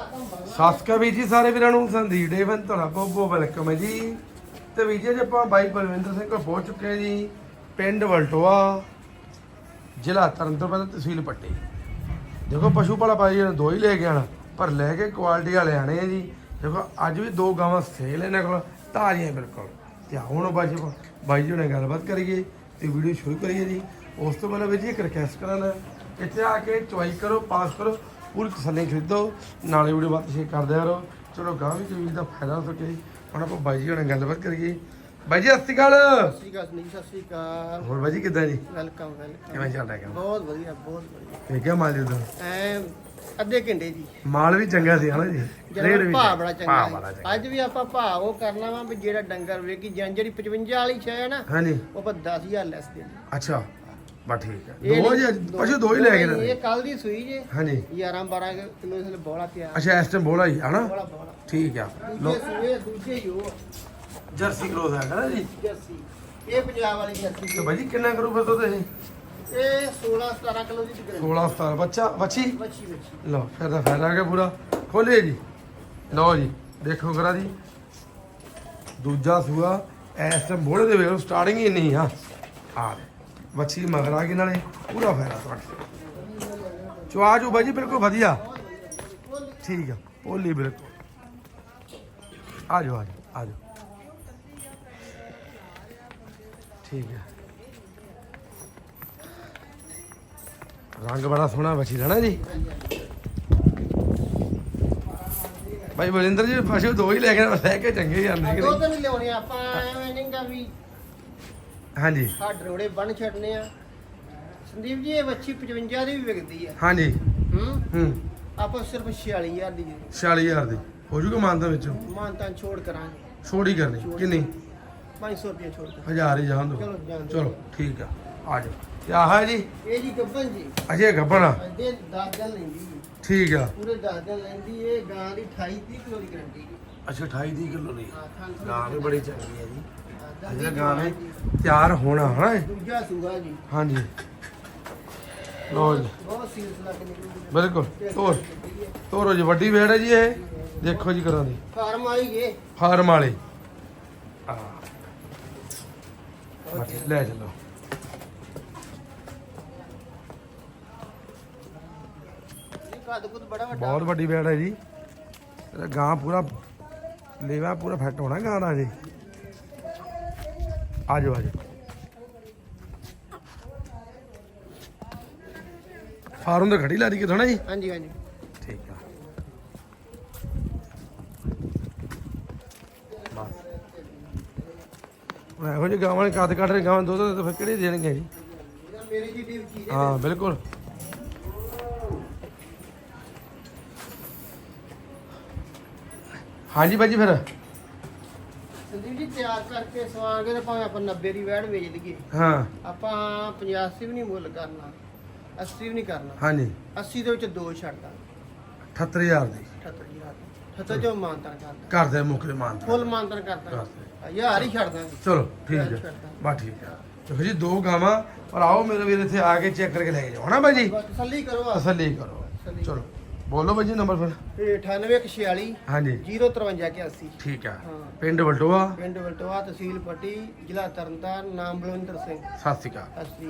ਸਤਿ ਸ਼੍ਰੀ ਅਕਾਲ ਵੀਰ ਜੀ ਸਾਰੇ ਵੀਰਾਂ ਨੂੰ, ਸੰਦੀਪ ਡੇਵਨ, ਤੁਹਾਡਾ ਬਹੁਤ ਬਹੁਤ ਵੈਲਕਮ ਹੈ ਜੀ। ਤੇ ਵੀਰ ਜੀ, ਅੱਜ ਆਪਾਂ ਬਾਈ ਬਲਵਿੰਦਰ ਸਿੰਘ ਕੋਲ ਪਹੁੰਚ ਚੁੱਕੇ ਹਾਂ ਜੀ, ਪਿੰਡ ਵਲਟੋਆ, ਜ਼ਿਲ੍ਹਾ ਤਰਨਤਾਰਨ ਤਹਿਸੀਲ ਪੱਟੀ। ਦੇਖੋ, ਪਸ਼ੂ ਪਾਲਾ ਭਾਈ ਜੀ ਨੇ ਦੋ ਹੀ ਲੈ ਕੇ ਆਣਾ ਪਰ ਲੈ ਕੇ ਕੁਆਲਿਟੀ ਵਾਲੇ ਆਣੇ ਆ ਜੀ। ਦੇਖੋ, ਅੱਜ ਵੀ ਦੋ ਗਾਵਾਂ ਸੇਲ ਇਹਨਾਂ ਕੋਲ, ਤਾਜ਼ੀਆਂ ਬਿਲਕੁਲ। ਤੇ ਹੁਣ ਬਾਈ ਜੀ ਬਾਈ ਜੀ ਨਾਲ ਗੱਲਬਾਤ ਕਰੀਏ ਤੇ ਵੀਡੀਓ ਸ਼ੁਰੂ ਕਰੀਏ ਜੀ। ਉਸ ਤੋਂ ਪਹਿਲਾਂ ਵੀਰ ਜੀ ਇੱਕ ਰਿਕਵੈਸਟ ਕਰਾਂਗਾ, ਇੱਥੇ ਆ ਕੇ ਚੁਆਈ ਕਰੋ, ਪਾਸ ਕਰੋ। ਪੂਰੀ ਤਸੱਲੀ ਖਰੀਦੋ ਨਾਲੇ ਵੀਡੀਓ ਬਾਤ ਸ਼ੇਅਰ ਕਰਦੇ ਰਹੋ ਚਲੋ ਗਾਂ ਵੀ ਕੋਈ ਦਾ ਫਾਇਦਾ ਹੋ ਸਕੇ। ਹੁਣ ਆਪਾਂ ਬਾਈ ਜੀ ਨਾਲ ਗੱਲਬਾਤ ਕਰੀਏ। ਬਾਈ ਜੀ ਸਤਿ ਸ਼੍ਰੀ ਅਕਾਲ। ਸਤਿ ਸ਼੍ਰੀ ਅਕਾਲ ਸੁਨੀਲ ਸਤਿ ਸ਼੍ਰੀ ਅਕਾਲ। ਹੋਰ ਬਾਈ ਜੀ ਕਿੱਦਾਂ ਜੀ? Welcome welcome. ਕਿਵੇਂ ਚੱਲਦਾ ਕੰਮ? ਬਹੁਤ ਵਧੀਆ ਬਹੁਤ ਵਧੀਆ। ਠੀਕ ਹੈ ਮਾਲ ਜੀ ਦਾ ਐ ਅੱਧੇ ਘੰਟੇ ਜੀ। ਮਾਲ ਵੀ ਚੰਗਾ ਸੀ ਹਨਾ ਜੀ? ਰੇਟ ਵੀ ਭਾਅ ਬੜਾ ਚੰਗਾ ਅੱਜ ਵੀ ਆਪਾਂ ਭਾਅ ਉਹ ਕਰਨਾ ਵਾ ਵੀ ਜਿਹੜਾ ਡੰਗਰ ਵੇਖੀ ਜਾਂ ਜਿਹੜੀ 55 ਵਾਲੀ ਛੇ ਹੈ ਨਾ ਹਾਂਜੀ। ਉਹ ਆਪਾਂ 10000 ਲੈਸ ਦੇ ਅੱਛਾ। ਬਾ ਠੀਕ ਹੈ ਇਹ ਦੋ ਨਹੀਂ- ਜੀ ਅੱਜ ਪਸ਼ੂ ਦੋ ਹੀ ਲੈ ਕੇ ਇਹ ਨੇ ਕੱਲ ਦੀ ਸੂਈ ਜੇ। ਹਾਂਜੀ। 11 12 ਕਿਲੋ ਇਸ ਲਈ ਬੋਲਾ ਤਿਆਰ। ਅੱਛਾ ਇਸ ਟਾਈਮ ਬੋਲਾ ਹੀ ਬੋਲਾ ਬੋਲਾ ਠੀਕ ਆ। ਲੋ ਦੂਜੇ ਸੂਏ ਦੂਜੇ ਹੀ ਉਹ। ਜਰਸੀ ਕ੍ਰੋਸ ਹੈ ਨਾ ਜੀ। ਜਰਸੀ। ਇਹ ਪੰਜਾਬ ਵਾਲੀ ਜਰਸੀ ਤੇ ਜੀ। ਬਾਈ ਜੀ ਕਿੰਨਾ ਕਰੂ ਫਿਰ ਤੁਸੀਂ ਇਹ? 16 17 ਕਿਲੋ ਦੀ ਗਰੰਟੀ 16 17 ਬੱਚਾ ਬੱਚੀ ਬੱਚੀ ਬੱਚੀ ਲਓ ਫਿਰ ਤਾਂ ਫਾਇਦਾ ਆ ਗਿਆ ਪੂਰਾ। ਖੋਲੇ ਜੀ। ਲਓ ਜੀ ਦੇਖੋ ਕਰਾ ਜੀ ਦੂਜਾ ਸੂਆ ਇਸ ਟਾਈਮ ਬੋਲੇ ਦੇ ਵੇਖੋ ਸਟਾਰਟਿੰਗ ਹੀ ਨਹੀਂ ਆ। ਆ। ਲੈ। ਬੱਚੀ ਮਗਰ ਆ ਗਈ ਨਾਲੇ, ਪੂਰਾ ਫਾਇਦਾ ਤੁਹਾਡਾ। ਚੁਆ ਚੂ ਬਾਈ ਬਿਲਕੁਲ ਵਧੀਆ। ਠੀਕ ਆ ਭੋਲੀ ਬਿਲਕੁਲ। ਆ ਜਾਓ ਆ ਜਾਓ ਆ ਜਾਓ। ਠੀਕ ਹੈ ਰੰਗ ਬੜਾ ਸੋਹਣਾ ਬੱਚੀ ਦਾ ਨਾ ਜੀ। ਭਾਈ ਬਲਿੰਦਰ ਜੀ, ਫਸੇ ਦੋ ਹੀ ਲੈ ਕੇ ਲੈ ਕੇ ਚੰਗੇ ਜਾਂਦੇ ਕਿ ਦੁੱਧ ਨਹੀਂ ਨਹੀਂ ਲਿਆਉਣੇ, ਆਪਾਂ ਐਵੇਂ ਨਹੀਂਗਾ ਵੀ ਹਾਂਜੀ। ਹੱਡ ਰੋੜੇ ਬਣ ਛੱਡਨੇ ਆ। ਸੰਦੀਪ ਜੀ ਇਹ ਬੱਚੀ 55 ਦੀ ਵੀ ਵਿਕਦੀ ਆ। ਹਾਂਜੀ। ਹੂੰ? ਹੂੰ। ਆਪਾਂ ਸਿਰਫ 46000 ਦੀ 46000 ਦੀ। ਹੋ ਜੂਗਾ ਮਾਨਤਾ ਵਿੱਚੋਂ? ਮਾਨਤਾਂ ਛੋੜ ਕਰਾਂਗੇ। ਛੋੜੀ ਕਰਨੀ। ਕਿੰਨੀ? 500 ਰੁਪਏ ਛੋੜ ਕੇ ਹਜ਼ਾਰ ਹੀ ਜਾਣ ਦੋ। ਚਲੋ ਠੀਕ ਆ। ਆ ਜਾਓ। ਤੇ ਆਹ ਹੈ ਜੀ? ਇਹ ਜੀ ਗੱਬਨ ਜੀ। ਅਜੇ ਗੱਬਣਾ ਇਹਦੇ 10 ਦਿਨ ਲੈਂਦੀ ਠੀਕ ਆ। ਪੂਰੇ 10 ਦਿਨ ਲੈਂਦੀ ਇਹ ਗਾਂ ਦੀ 28 30 ਕਿਲੋ ਦੀ ਗਰੰਟੀ ਅੱਛਾ 28 ਦੀ ਕਿਲੋ ਲਈ ਹਾਂ ਥਾਂ ਥਾਂ ਗਾਂ ਵੀ ਬੜੀ ਚੰਗੀ ਹੈ ਜੀ। ਗਾਂ ਨੇ ਤਿਆਰ ਹੋਣਾ ਹਨਾ ਇਹ? ਦੂਜਾ ਸੂਗਾ ਜੀ। ਹਾਂਜੀ। ਲੋ ਜੀ। ਬਹੁਤ ਲੱਗ ਬਿਲਕੁਲ। ਤੋਰ। ਤੋਰੋ ਜੀ ਵੱਡੀ ਵੇੜ ਹੈ ਜੀ ਇਹ। ਦੇਖੋ ਜੀ ਕਰਾਂ ਦੀ। ਫਾਰਮ ਆਈ ਏ ਫਾਰਮ ਵਾਲੇ। ਆ। ਲੈ ਚਲੋ। ਇਹ ਕੱਦ ਕੁੱਦ ਬੜਾ ਵੱਡਾ। ਬਹੁਤ ਵੱਡੀ ਵੇੜ ਹੈ ਜੀ। ਇਹਦਾ ਗਾਂ ਪੂਰਾ ਲੇਵਾ ਪੂਰਾ ਫਿੱਟ ਹੋਣਾ ਗਾਂ ਦਾ ਜੀ। ਆ ਜਾਓ ਆ ਜਾਓ ਫਾਰਮ ਤੇ ਖੜੀ ਲਾ ਦੀ ਕਿਥੋਂ ਨਾ ਜੀ? ਹਾਂਜੀ ਹਾਂਜੀ। ਠੀਕ ਆ। ਬਸ। ਇਹੋ ਜਿਹੇ ਗਾਵਾਂ ਨੇ ਕੱਦ ਕੱਢ ਰਹੇ ਗਾਵਾਂ ਦੁੱਧ ਤਾਂ ਫਿਰ ਕਿਹੜੇ ਦੇਣਗੇ ਜੀ? ਮੇਰੀ ਜੀ ਟੀਮ ਹੈ? ਹਾਂ ਬਿਲਕੁਲ। ਹਾਂਜੀ ਬਾਜੀ ਫਿਰ। ਸੰਦੀਪ ਜੀ ਤਿਆਰ ਕਰਕੇ ਸਵਾਂਗੇ ਤੇ ਭਾਵੇਂ ਆਪਾਂ 90 ਦੀ ਵੈੜ ਵੇਚ ਦਈਏ। ਹਾਂ। ਆਪਾਂ 85 ਵੀ ਨਹੀਂ ਮੁੱਲ ਕਰਨਾ 80 ਵੀ ਨਹੀਂ ਕਰਨਾ। ਹਾਂਜੀ। 80 ਦੇ ਵਿੱਚ ਦੋ ਛੱਡਦਾ 78000 ਦੀ। 78000 ਠੱਤਰ ਜੋ ਮਾਨਤਨ ਕਰਦਾ ਘਰ ਦੇ ਮੁੱਖ ਮਾਨ ਫੁੱਲ ਮਾਨਤਨ ਕਰਦਾ ਹਜ਼ਾਰ ਹੀ ਛੱਡ ਦਾਂਗੇ ਚਲੋ ਠੀਕ ਹੈ। ਬਸ ਠੀਕ ਹੈ। ਦੇਖੋ ਜੀ ਦੋ ਗਾਵਾਂ ਪਰ ਆਓ ਮੇਰੇ ਵੀਰ ਇੱਥੇ ਆ ਕੇ ਚੈੱਕ ਕਰਕੇ ਲੈ ਕੇ ਜਾਓ। ਹਨਾ ਤਸੱਲੀ ਕਰੋ ਤਸੱਲੀ ਕਰੋ। ਚਲੋ। ਬੋਲੋ ਬਾਜੀ ਨੰਬਰ ਫਿਰ। ਇਹ 9846 ਹਾਂਜੀ। 05381 ਠੀਕ ਆ। ਹਾਂ। ਪਿੰਡ ਵਲਟੋਆ। ਪਿੰਡ ਵਲਟੋਆ ਤਹਿਸੀਲ ਪੱਟੀ ਜ਼ਿਲ੍ਹਾ ਤਰਨਤਾਰਨ ਨਾਮ ਬਲਵਿੰਦਰ ਸਿੰਘ। ਸਤਿ ਸ਼੍ਰੀ ਅਕਾਲ। ਅਸਲੀ